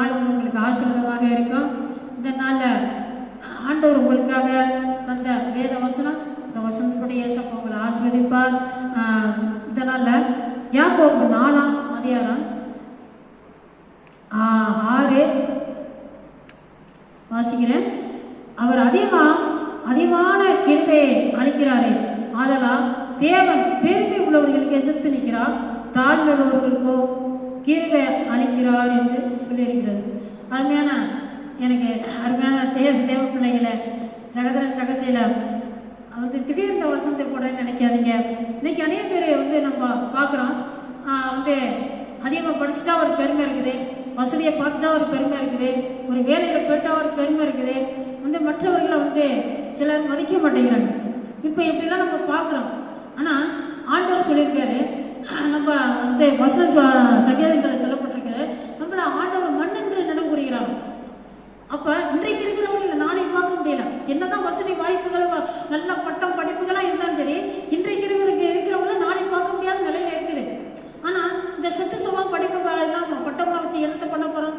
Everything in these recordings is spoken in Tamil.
நாள் வந்து உங்களுக்கு ஆசீர்வாதமாக இருக்கும். இந்த நாளில் ஆண்டவர் உங்களுக்காக தந்த வேத வசனம் இந்த வசனத்துடைய உங்களை ஆசீர்வதிப்பார். ஆஹ் இதனால யாக்கோபு நாலாம் அதிகாரம் ஆஹ் ஆறு வாசிக்கிறேன். அவர் அதிகமா அதிகமான கிருபையை அளிக்கிறாரே. ஆதலால் தேவன் பெருமை உள்ளவர்களுக்கு எதிர்த்து நிற்கிறார். தாழ்வுள்ளவர்களுக்கோ கிருபை அளிக்கிறார் என்று சொல்லியிருக்கிறது அருமையான எனக்கு அருமையான தேவ தேவ பிள்ளைகளை சகோதரன் சகோதரியில வந்து திடீர்னு வசந்தை போடுறேன்னு நினைக்காதீங்க. இன்னைக்கு அநேக பேர் வந்து நம்ம பார்க்குறோம். வந்து அதிகமாக படிச்சுட்டா ஒரு பெருமை இருக்குது. வசதியை பார்த்துட்டா ஒரு பெருமை இருக்குது. ஒரு வேலையில் போயிட்டா ஒரு பெருமை இருக்குது. வந்து மற்றவர்களை வந்து சிலர் மதிக்க மாட்டேங்கிறாங்க. இப்போ இப்படிலாம் நம்ம பார்க்குறோம். ஆனால் ஆண்டவர் சொல்லியிருக்காரு. நம்ம வந்து வசதி சங்கீதங்களில் சொல்லப்பட்டிருக்காரு நம்மள ஆண்டவர் மண்ணென்று நினைவு கூறுகிறார் அப்ப இன்றைக்கு இருக்கிறவங்களை நாளை பார்க்க முடியல என்னதான் வசதி வாய்ப்புகள் நல்ல பட்டம் படிப்புகளா இருந்தாலும் சரி இன்றைக்கு இருக்கிறவங்க இருக்கிறவங்கள நாளை பார்க்க முடியாத நிலையில இருக்குது. ஆனா இந்த சொத்து சுகம் படிப்பு எல்லாம் பட்டம்லாம் வச்சு என்னத்தை பண்ண போறோம்?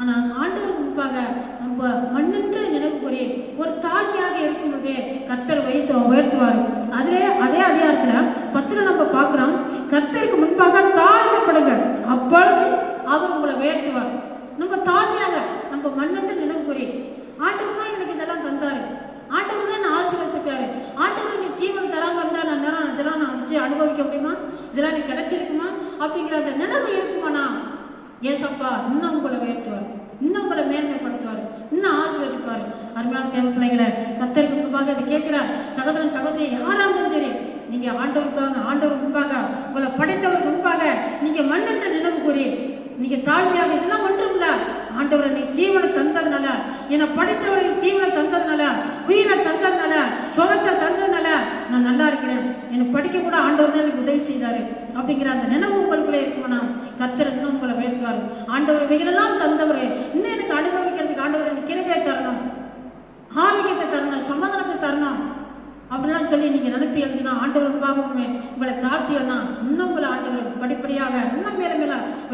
ஆனா ஆண்டவர் முன்பாக நம்ம மண்ணின்று நினைவு கூறி ஒரு தாழ்மையாக இருக்கும் பொழுதே கத்தர் வைத்து உயர்த்துவார். அதிலே அதே அதிகாரத்துல பத்துல நம்ம பார்க்கிறோம் கத்தருக்கு முன்பாக தாழ்மைப்படுங்க அப்பொழுது அவர் உங்களை உயர்த்துவார் நம்ம தாழ்மையாக நம்ம மண்ணிட்டு நினைவு கூறி ஆண்டவர் தான் எனக்கு இதெல்லாம் தந்தாரு ஆண்டவர் தான் நான் ஆசீர்வதிக்காரு ஆண்டவர் நீ ஜீவன் தராம இருந்தா நான் தரேன் இதெல்லாம் நான் வச்சு அனுபவிக்க முடியுமா இதெல்லாம் எனக்கு கிடைச்சிருக்குமா? அப்படிங்கிற அந்த நினைவு இருக்குமாண்ணா? ஏசப்பா இன்னும் உங்களை உயர்த்துவார். இன்னும் உங்களை மேன்மைப்படுத்துவார். இன்னும் ஆசீர்வதிப்பார். அருமையான தேவ பிள்ளைகளை கத்தருக்கு முன்பாக அதை கேட்கிறார். சகோதரன் சகோதரி யாரா இருந்தாலும் சரி நீங்க ஆண்டவருக்காக ஆண்டவர் முன்பாக உங்களை படைத்தவர் முன்பாக நீங்க மண்ணென்ற நினைவு கூறி நீங்க தாழ்மையாக இதெல்லாம் ஒன்றும் இல்ல ஆண்டவர் நீ ஜீவனை தந்ததுனால என்னை படித்தவர்கள் ஜீவனை தந்ததுனால உயிரை தந்ததுனால சுகத்தை தந்ததுனால நான் நல்லா இருக்கிறேன். என்னை படிக்க கூட ஆண்டவர் தான் எனக்கு உதவி செய்தாரு. அப்படிங்கிற அந்த நினைவு உங்களுக்குள்ளே இருக்குமானா? கத்தர் இன்னும் உங்களை உயர்த்துவார். ஆண்டவர் இவைகளெல்லாம் தந்தவர் இன்னும் எனக்கு அனுபவிக்கிறதுக்கு ஆண்டவர் எனக்கு கிருபையை தரணும். ஆரோக்கியத்தை தரணும் சமாதானத்தை தரணும். அப்படிலாம் சொல்லி நீங்க நினைப்பி எழுதினா ஆண்டவருக்காக உங்களை தாழ்த்தியனா இன்னும் உங்களை ஆண்டவர் படிப்படியாக இன்னும்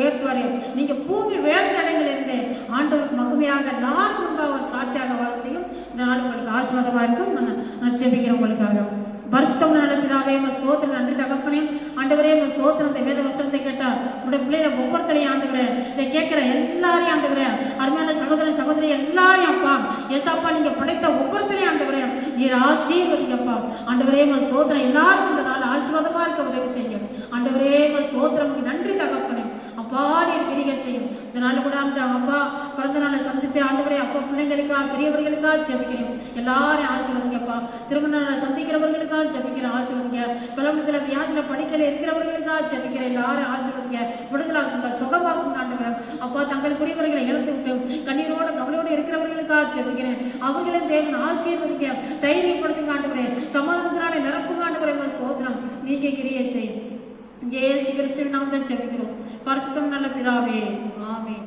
உயர்த்துவாரு நீங்க பூமி வேர்ந்த இடங்கள் இருந்து ஆண்டவர் மகிமையாக எல்லாரும் முன்பாக ஒரு சாட்சியாக வாழ்க்கையும் இந்த நாள் உங்களுக்கு ஆசீர்வாதமாக இருக்கும். நான் செபிக்கிறேன் உங்களுக்காக. பரிசுத்தம் நல்ல உங்கள் ஸ்தோத்திரம். நன்றி தகப்பனே. ஆண்டவரே உங்கள் ஸ்தோத்திரம். இந்த வேத வசனத்தை கேட்டால் உங்களுடைய பிள்ளைகளை ஒவ்வொருத்தரையும் ஆண்டுகிறேன். இதை கேட்குற எல்லாரையும் ஆண்டுகிறேன். அருமையான சகோதரன் சகோதரி எல்லாரையும் அப்பா. ஏசாப்பா நீங்கள் படைத்த ஒவ்வொருத்தரையும் ஆண்டுகிறேன். நீர் ஆசீர்வதிங்கப்பா. ஆண்டவரே உங்கள் ஸ்தோத்திரம். எல்லாருக்கும் இந்த நாள் ஆசீர்வாதமாக இருக்க உதவி செய்யும் ஆண்டவரே உங்க ஸ்தோத்திரம் உங்களுக்கு நன்றி தகப்பனே அப்பா நீர் கிரிகை செய்யும். இந்த நாள் கூட அந்த அப்பா பிறந்த நாளை சந்திச்சு ஆண்டவரே அப்பா பிள்ளைங்களுக்கா பெரியவர்களுக்கா ஜெபிக்கிறேன். எல்லாரையும் ஆசீர்வதிங்கப்பா. திருமண நாளை சந்திக்கிறவர்களுக்கா ஜெபிக்கிறேன் ஆசீர்வதிங்க. பலமத்தில் வியாதியில் படிக்கல இருக்கிறவர்களுக்கா ஜெபிக்கிறேன். எல்லாரும் ஆசீர்வதிங்க. விடுதலாக்குங்க சுகமாக்குங்க ஆண்டவர். அப்பா தங்கள் புரியவர்களை இழந்து விட்டு கண்ணீரோட கவலையோடு இருக்கிறவர்களுக்கா ஜெபிக்கிறேன். அவங்களும் தேவன் ஆசீர்வதிங்க. தைரியப்படுத்துங்க ஆண்டவரே. சமாதானத்தினாலே நிரப்புங்க ஆண்டவரே உங்கள் ஸ்தோத்திரம். நீங்க கிரியை செய்யும் இயேசு கிறிஸ்துவின் நாமத்தை ஜெபிக்கிறோம். பரிசுத்தம் நல்ல பிதாவே ஆமென்.